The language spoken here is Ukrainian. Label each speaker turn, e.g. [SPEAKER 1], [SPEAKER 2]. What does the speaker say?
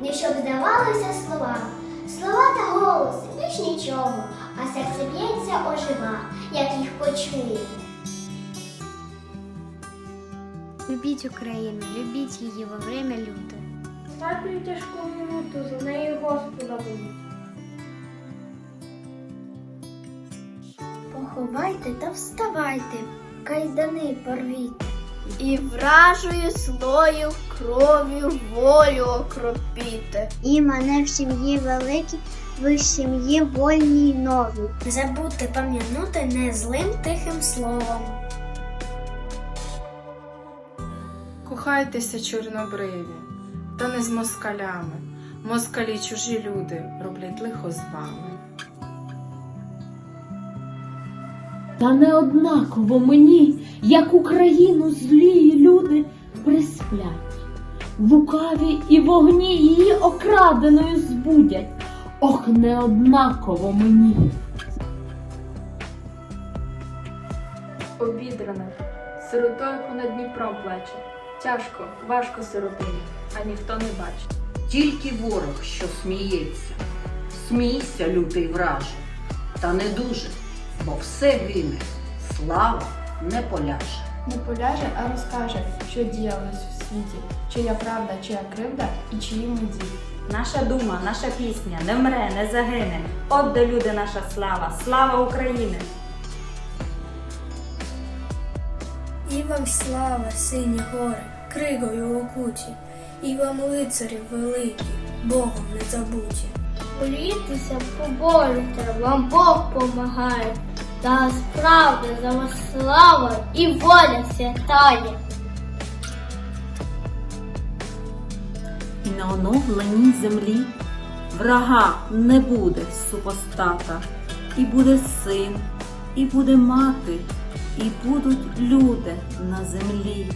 [SPEAKER 1] не щоб здавалося слова. Слова та голос більш нічого, а серце б'ється ожива, як їх почує. Любіть Україну, любіть її во время люте.
[SPEAKER 2] Всяку тяжку минуту за нею Господа моліть.
[SPEAKER 1] Поховайте та вставайте, кайдани порвіть. І вражою злою кров'ю волю окропіте. І мене в сім'ї великій, ви в сім'ї вольній новій. Не забудьте пам'янути не злим тихим словом.
[SPEAKER 3] Кохайтеся, чорнобриві, та не з москалями. Москалі чужі люди роблять лихо з вами.
[SPEAKER 4] Та не однаково мені, як Україну злі люди присплять. Лукаві і вогні її окраденою збудять. Ох, не однаково мені.
[SPEAKER 2] Обідрана, сиротою понад Дніпром плаче. Тяжко, важко сиротині, а ніхто не бачить.
[SPEAKER 5] Тільки ворог, що сміється. Смійся, лютий враже, та не дуже, бо все гине, слава не поляже.
[SPEAKER 6] Не поляже, а розкаже, що діялось в світі, чия правда, чия кривда і чиї ми дії.
[SPEAKER 7] Наша дума, наша пісня не вмре, не загине. От де люди наша слава, слава України!
[SPEAKER 8] І вам слава, сині гори, кригою окуті, і вам лицарі великі, Богом не забуті.
[SPEAKER 1] Борітеся, поборете, вам Бог помагає. Та справді за вас слава і воля святає.
[SPEAKER 9] І на оновленій землі врага не буде супостата, і буде син, і буде мати, і будуть люди на землі.